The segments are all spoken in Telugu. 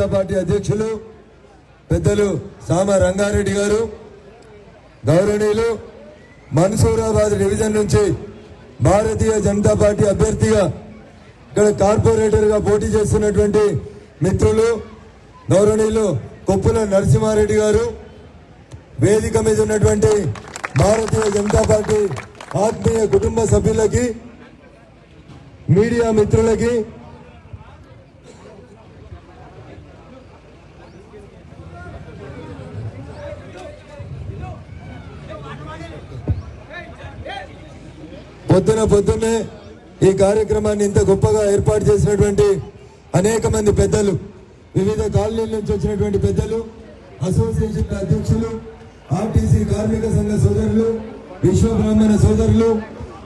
జనతా పార్టీ అధ్యక్షులు పెద్దలు సామ రంగారెడ్డి గారు గౌరవనీయులు మన్సూరాబాద్ డివిజన్ నుంచి భారతీయ జనతా పార్టీ అభ్యర్థిగా ఇక్కడ కార్పొరేటర్గా పోటీ చేస్తున్నటువంటి మిత్రులు గౌరవనీయులు కొప్పుల నరసింహారెడ్డి గారు వేదిక మీద ఉన్నటువంటి భారతీయ జనతా పార్టీ ఆత్మీయ కుటుంబ సభ్యులకి మీడియా మిత్రులకి పొద్దున పొద్దున్నే ఈ కార్యక్రమాన్ని ఇంత గొప్పగా ఏర్పాటు చేసినటువంటి అనేక మంది పెద్దలు వివిధ కాలనీల నుంచి వచ్చినటువంటి పెద్దలు అసోసియేషన్ అధ్యక్షులు ఆర్టీసీ కార్మిక సంఘ సోదరులు విశ్వ బ్రాహ్మణ సోదరులు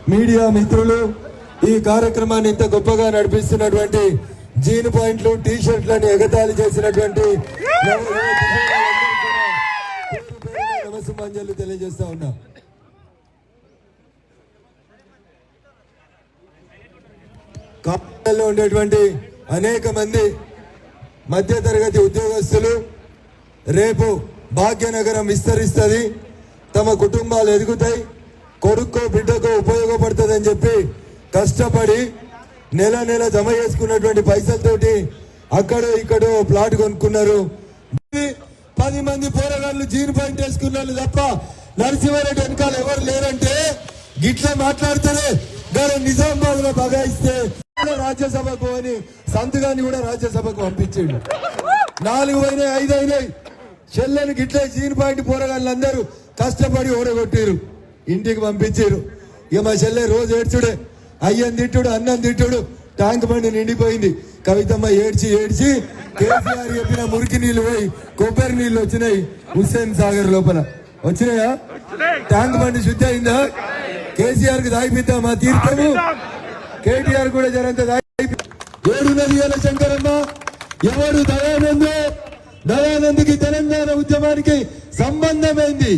మీడియా మిత్రులు ఈ కార్యక్రమాన్ని ఇంత గొప్పగా నడిపిస్తున్నటువంటి జీన్ పాయింట్లు టీ షర్ట్లను ఎగతాళి చేసినటువంటి నవ యువ నమస్సుమాంజలు తెలియజేస్తా ఉన్నా. కాలంలో ఉండేటువంటి అనేక మంది మధ్యతరగతి ఉద్యోగస్తులు రేపు భాగ్యనగరం విస్తరిస్తుంది. తమ కుటుంబాలు ఎదుగుతాయి. కొడుక్కో బిడ్డకో ఉపయోగపడుతుందని చెప్పి కష్టపడి నెల నెల జమ చేసుకున్నటువంటి పైసలతోటి అక్కడో ఇక్కడో ప్లాట్ కొనుక్కున్నారు. పది మంది పోరగాళ్ళు జీన్ పాయింట్ వేసుకున్నారు తప్ప నరసింహారెడ్డి వెనకాల ఎవరు లేరంటే గిట్లా మాట్లాడితేనే గారు నిజామాబాద్లో బగాయిస్తే రాజ్యసభకు అని సంతగాన్ని కూడా రాజ్యసభకు పంపించిండు. నాలుగు అయినాయి ఐదు అయినాయి. చెల్లెని గిట్లే జీన్ పాయింట్ పోరగాళ్ళందరూ కష్టపడి ఓడగొట్టారు ఇంటికి పంపించారు ఇక మా చెల్లె రోజు ఏడ్చుడే అయ్యని తిట్టుడు అన్నం తిట్టుడు ట్యాంక్ బండి నిండిపోయింది. కవితమ్మ ఏడ్చి ఏడ్చి కేసీఆర్ చెప్పిన మురికి నీళ్ళు పోయి కొబ్బరి నీళ్ళు వచ్చినాయి హుస్సేన్ సాగర్ లోపల. వచ్చినాయా? ట్యాంక్ బండి శుద్ధి అయిందా కేసీఆర్కి దాయిపిద్దాం మా తీర్థము? కేటీఆర్ కూడా జరంత ఏడు ఏడున్నది ఏళ్ళ శంకరమ్మ ఎవరు దయానంద్? దయానంద్కి తెలంగాణ ఉద్యమానికి సంబంధమైంది?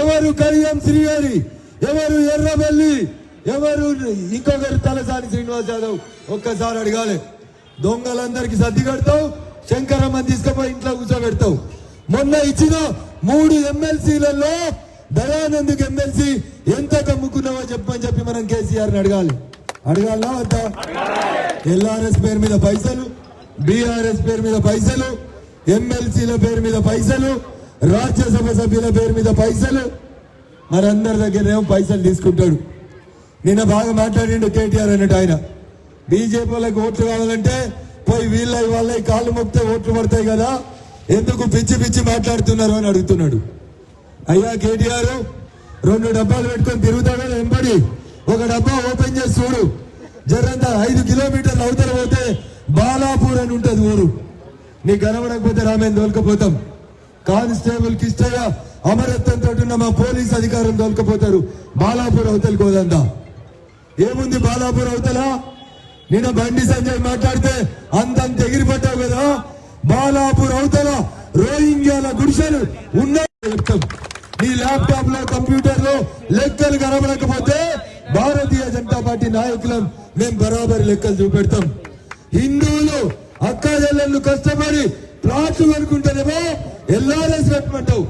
ఎవరు కళ్యాణ్ శ్రీహరి? ఎవరు ఎర్రబెల్లి? ఎవరు ఇంకొకరు తలసాని శ్రీనివాస్ యాదవ్? ఒక్కసారి అడగాలి. దొంగలందరికి సర్ది కడతావు శంకరమ్మ తీసుకుపోయి ఇంట్లో కూర్చోబెడతావు. మొన్న ఇచ్చిన మూడు ఎమ్మెల్సీలలో దయానంద్కి ఎమ్మెల్సీ ఎంత కమ్ముకున్నావో చెప్పని చెప్పి మనం కేసీఆర్ని అడగాలి. అడగాలా వద్దా ఎల్ఆర్ఎస్ పేరు మీద పైసలు బీఆర్ఎస్ పేరు మీద పైసలు ఎమ్మెల్సీల పేరు మీద పైసలు రాజ్యసభ సభ్యుల పేరు మీద పైసలు. మరందరి దగ్గరేమో పైసలు తీసుకుంటాడు. నిన్న బాగా మాట్లాడిండు కేటీఆర్ అన్నట్టు ఆయన. బీజేపీ వాళ్ళకి ఓట్లు కావాలంటే పోయి వీళ్ళ వాళ్ళ కాళ్ళు మొక్కితే ఓట్లు పడతాయి కదా. ఎందుకు పిచ్చి పిచ్చి మాట్లాడుతున్నారు అని అడుగుతున్నాడు. అయ్యా కేటీఆర్ రెండు డబ్బాలు పెట్టుకొని తిరుగుతాడు వెంబడి ఒక డబ్బా ఓపెన్ చేసి చూడు. జరంత ఐదు కిలోమీటర్లు అవతల పోతే బాలాపూర్ అని ఉంటుంది ఊరు. నీ కనబడకపోతే రామేం దొలకపోతాం కానిస్టేబుల్ కిష్టయ్య అమరత్వంతో ఉన్న మా పోలీస్ అధికారులు దొలకపోతారు బాలాపూర్ అవతల కోదంతా ఏముంది బాలాపూర్ అవతల? నిన్న బండి సంజయ్ మాట్లాడితే అంతంత ఎగిరిపడ్డావు కదా? బాలాపూర్ అవతల రోహింగ్యాల గుడిసెలు ఉన్నాయి చెప్తాం. నీ ల్యాప్టాప్లో కంప్యూటర్లో లెక్కలు కనబడకపోతే భారతీయ జనతా పార్టీ నాయకులం మేము బరాబరి లెక్కలు చూపెడతాం. హిందువులు అక్కా కష్టపడి ప్లాట్లు కొనుక్కుంటేనేమో ఎల్ఆర్ఎస్ పెట్టమంటావు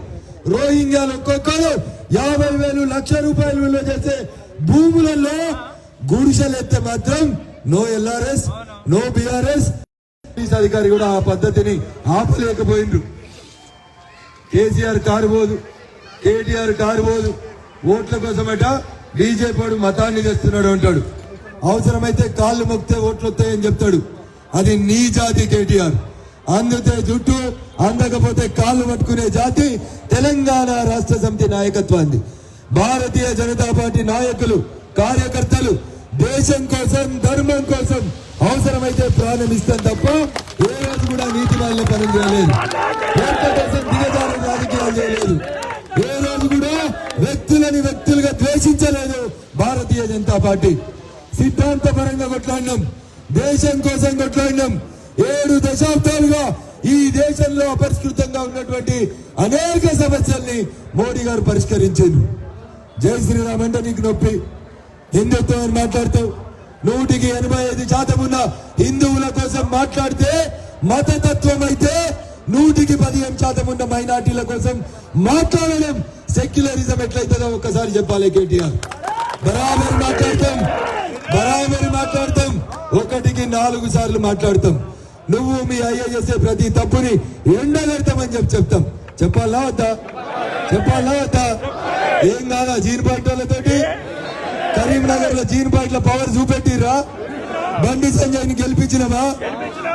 రోహింగ్యాలు ఒక్కొక్కరు యాభై వేలు లక్ష రూపాయలు విలువ చేసే భూములలో గుడిసెలు ఎత్తే మాత్రం no LRS no BRS. Police అధికారి కూడా ఆ పద్ధతిని ఆపలేకపోయిండ్రు. కేసీఆర్ కారు పోదు కేటీఆర్ కారు పోదు. ఓట్ల కోసమట బీజేపీ మతాన్ని తెస్తున్నాడు అంటాడు. అవసరమైతే కాళ్ళు మొక్తే ఓట్లు వస్తాయని చెప్తాడు. అది నీ జాతి కేటీఆర్. అందితే జుట్టు అందకపోతే కాళ్ళు పట్టుకునే జాతి తెలంగాణ రాష్ట్ర సమితి నాయకత్వాన్ని. భారతీయ జనతా పార్టీ నాయకులు కార్యకర్తలు దేశం కోసం ధర్మం కోసం అవసరమైతే ప్రాణం ఇస్తాం తప్ప ఏ రోజు కూడా నీతి వాళ్ళ పనులు చేయలేదు. కోసం దిగజారు రాజకీయాలు చేయలేదు. ఏ రోజు కూడా వ్యక్తులని వ్యక్తులు ద్వేషించలేదు భారతీయ జనతా పార్టీ. సిద్ధాంతపరంగా కొట్లాడినాం. దేశం కోసం కొట్లాడినాం. ఏడు దశాబ్దాలుగా ఈ దేశంలో అపరిష్కృతంగా ఉన్నటువంటి అనేక సమస్యల్ని మోడీ గారు పరిష్కరించారు. జై శ్రీరామ్ అంటే నీకు నొప్పి. హిందుత్వం అని మాట్లాడతావు. నూటికి ఎనభై ఐదు శాతం ఉన్న హిందువుల కోసం మాట్లాడితే మతతత్వం అయితే నూటికి పదిహేను శాతం ఉన్న మైనార్టీల కోసం మాట్లాడలేం. సెక్యులరిజం ఎట్లయితుందో ఒక్కసారి చెప్పాలి కేటీఆర్. బరాబర్ మాట్లాడతాం. బరాబర్ మాట్లాడతాం. ఒకటికి నాలుగు సార్లు మాట్లాడతాం. నువ్వు మీ అయ్య చేసే ప్రతి తప్పుని ఎండగడతామని చెప్పి చెప్తాం. చెప్పాలా వద్దా? చెప్పాలా వద్దా? ఏం కాదా జీన్ పార్టీలతోటి కరీంనగర్లో జీన్ పార్టీల పవర్ చూపెట్టిరా బండి సంజయ్ని గెలిపించినవా?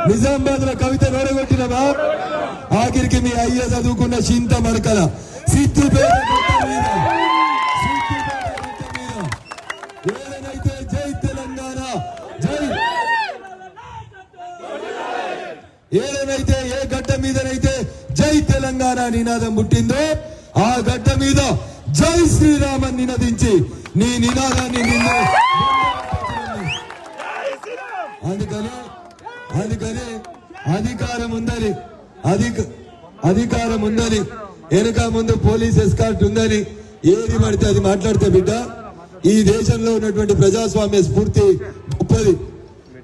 నిజామాబాద్లో కవిత నోడగొట్టినవా ఆఖరికి మీ అయ్య చదువుకున్న చింత మరకల. సిద్దిపేట గుట్ట మీద, సిద్దిపేట గుట్ట మీద ఏదైతే జై తెలంగాణ జై ఏదైతే ఏ గడ్డ మీదనైతే జై తెలంగాణ నినాదం పుట్టిందో. ఆ గడ్డ మీద జై శ్రీరామన్ నినదించి నీ నినాదాన్ని నిన్న అందుకని అందుకని అధికారం ఉందని అధిక అధికారం ఉందని వెనుక ముందు పోలీస్ ఎస్కార్ట్ ఉందని ఏది పడితే అది మాట్లాడితే బిడ్డ ఈ దేశంలో ఉన్నటువంటి ప్రజాస్వామ్య స్ఫూర్తి గొప్పది.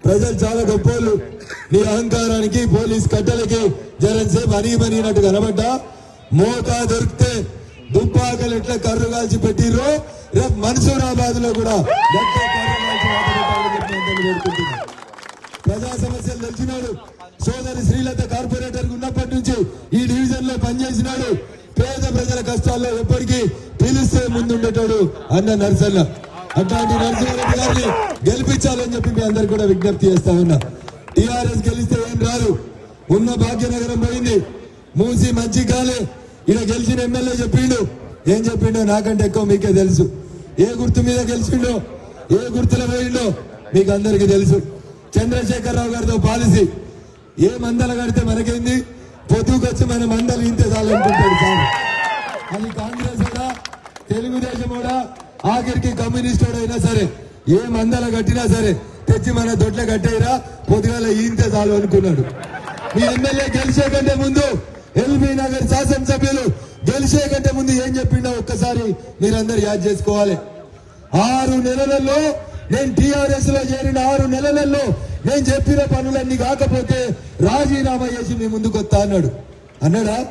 ప్రజలు చాలా గొప్పోళ్ళు. నీ అహంకారానికి పోలీస్ కట్టలకి జరంసేపు అనిమనినట్టు కనబడ్డా. మోకా దొరికితే దుబ్బాకలు ఎట్లా కర్రు కాల్చి పెట్టిర్రో? రేపు మన్సూరాబాద్లో కూడా ప్రజా సమస్యలు తెలిసినాడు సోదరి శ్రీలత కార్పొరేటర్ ఉన్నప్పటి నుంచి ఈ డివిజన్లో పనిచేసినాడు. పేద ప్రజల కష్టాల్లో ఎప్పటికీ పిలిస్తే ముందుండేటోడు అన్న నరసన్న. అట్లాంటి నరసింహారెడ్డి గారిని గెలిపించాలని చెప్పి మీ అందరు కూడా విజ్ఞప్తి చేస్తా ఉన్నా. టిఆర్ఎస్ గెలిస్తే ఏం రాదు. ఉన్న భాగ్యనగరం పోయింది. మూసి మంచి కాలే. ఈయన గెలిచిన ఎమ్మెల్యే చెప్పిండు. ఏం చెప్పిండో నాకంటే ఎక్కువ మీకే తెలుసు. ఏ గుర్తు మీద గెలిచిండో ఏ గుర్తులో పోయిండో మీకు అందరికీ తెలుసు. చంద్రశేఖరరావు గారితో పాలసీ. ఏ మందల కడితే మనకేంది? పొద్దుకొచ్చి మన మందలు ఇంతే చాలనుకుంటాడు సార్. అది కాంగ్రెస్ కూడా తెలుగుదేశం కూడా ఆఖరికి కమ్యూనిస్ట్ అయినా సరే ఏ మందల కట్టినా సరే తెచ్చి మన దొడ్ల కట్టేయరా? పొద్దుగాల ఈంతే చాలు అనుకున్నాడు. మీ ఎమ్మెల్యే గెలిచే కంటే ముందు ఎల్బీ నగర్ శాసనసభ్యులు గెలిచే కంటే ముందు ఏం చెప్పిండో ఒక్కసారి మీరందరూ యాద్ చేసుకోవాలి. ఆరు నెలలలో నేను టిఆర్ఎస్లో చేరిన ఆరు నెలలలో నేను చెప్పిన పనులన్నీ కాకపోతే రాజీనామా చేసి మీ ముందుకు వస్తా అన్నాడు. అన్నాడా?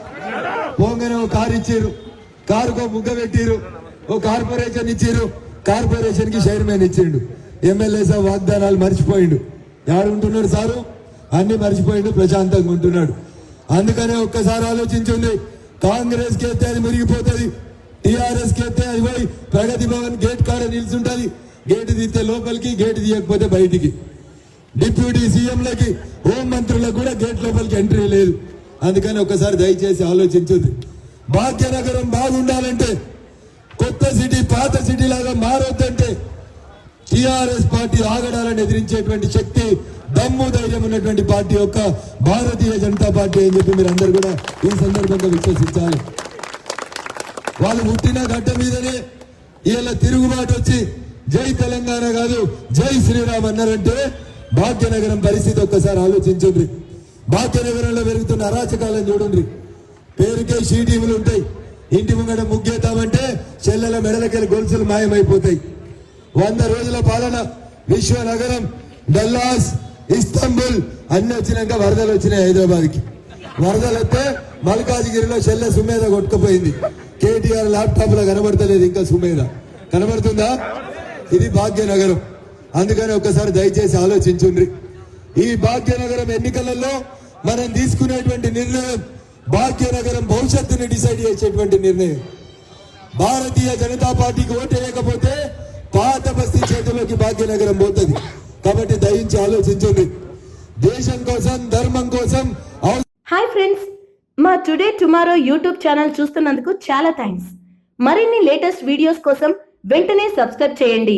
పోగానే ఓ కారు ఇచ్చారు. కారుకో ముగ్గ పెట్టిరు. ఓ కార్పొరేషన్ ఇచ్చారు. కార్పొరేషన్కి చైర్మన్ ఇచ్చిండు. ఎమ్మెల్యే సార్ వాగ్దానాలు మర్చిపోయిండు. ఎవరు ఉంటున్నాడు సారు? అన్ని మర్చిపోయిండు ప్రశాంతంగా ఉంటున్నాడు. అందుకనే ఒక్కసారి ఆలోచించండి. కాంగ్రెస్కి ఎత్తే అది మురిగిపోతుంది. టిఆర్ఎస్కి ఎత్తే అది పోయి ప్రగతి భవన్ గేట్ కాడ నిల్చుంటది. గేటు తీస్తే లోపలికి గేట్ తీయకపోతే బయటికి. డిప్యూటీ సీఎంలకి హోం మంత్రులకు కూడా గేట్ లోపలికి ఎంట్రీ లేదు. అందుకని ఒకసారి దయచేసి ఆలోచించుంది భాగ్యనగరం బాగుండాలంటే కొత్త సిటీ పాత సిటీ లాగా మారొద్దంటే టిఆర్ఎస్ పార్టీ ఆగడాలను ఎదిరించేటువంటి శక్తి దమ్ము ధైర్యం ఉన్నటువంటి పార్టీ యొక్క భారతీయ జనతా పార్టీ అని చెప్పి మీరు అందరు కూడా ఈ సందర్భంగా విశ్వసించాలి. వాళ్ళు పుట్టిన గడ్డ మీదనే ఇలా తిరుగుబాటు వచ్చి జై తెలంగాణ కాదు జై శ్రీరామ్ అన్నారంటే భాగ్యనగరం పరిస్థితి ఒక్కసారి ఆలోచించండి. భాగ్యనగరంలో పెరుగుతున్న అరాచకాలను చూడండి. పేరుకే షీటీములు ఉంటాయి. ఇంటి ముంగడ ముగ్గేద్దామంటే చెల్లెల మెడలకెళ్ళి గొలుసులు మాయమైపోతాయి. వంద రోజుల పాలన విశ్వనగరం డల్లాస్ ఇస్తాంబుల్ అన్ని వచ్చినాక వరదలు వచ్చినాయి హైదరాబాద్కి. వరదలు వస్తే మల్కాజిగిరిలో చెల్లె సుమేధ కొట్టుకుపోయింది. కేటీఆర్ ల్యాప్టాప్లో కనబడతలేదు ఇంకా సుమేధ. కనబడుతుందా? ఇది భాగ్యనగరం. అందుకని ఒకసారి దయచేసి ఆలోచించుండ్రి. ఈ భాగ్యనగరం ఎన్నికలలో మనం తీసుకునేటువంటి నిర్ణయం భాగ్యనగరం భవిష్యత్తుని డిసైడ్ చేసేటువంటి నిర్ణయం. భారతీయ జనతా పార్టీకి ఓటు వేయకపోతే పాత బస్తీ చేతిలోకి భాగ్యనగరం పోతుంది. కాబట్టి దయించి ఆలోచించండి దేశం కోసం ధర్మం కోసం హాయ్ ఫ్రెండ్స్. మా టుడే టుమారో యూట్యూబ్ ఛానల్ చూస్తున్నందుకు చాలా థ్యాంక్స్. మరిన్ని లేటెస్ట్ వీడియోస్ కోసం వెంటనే సబ్స్క్రైబ్ చేయండి.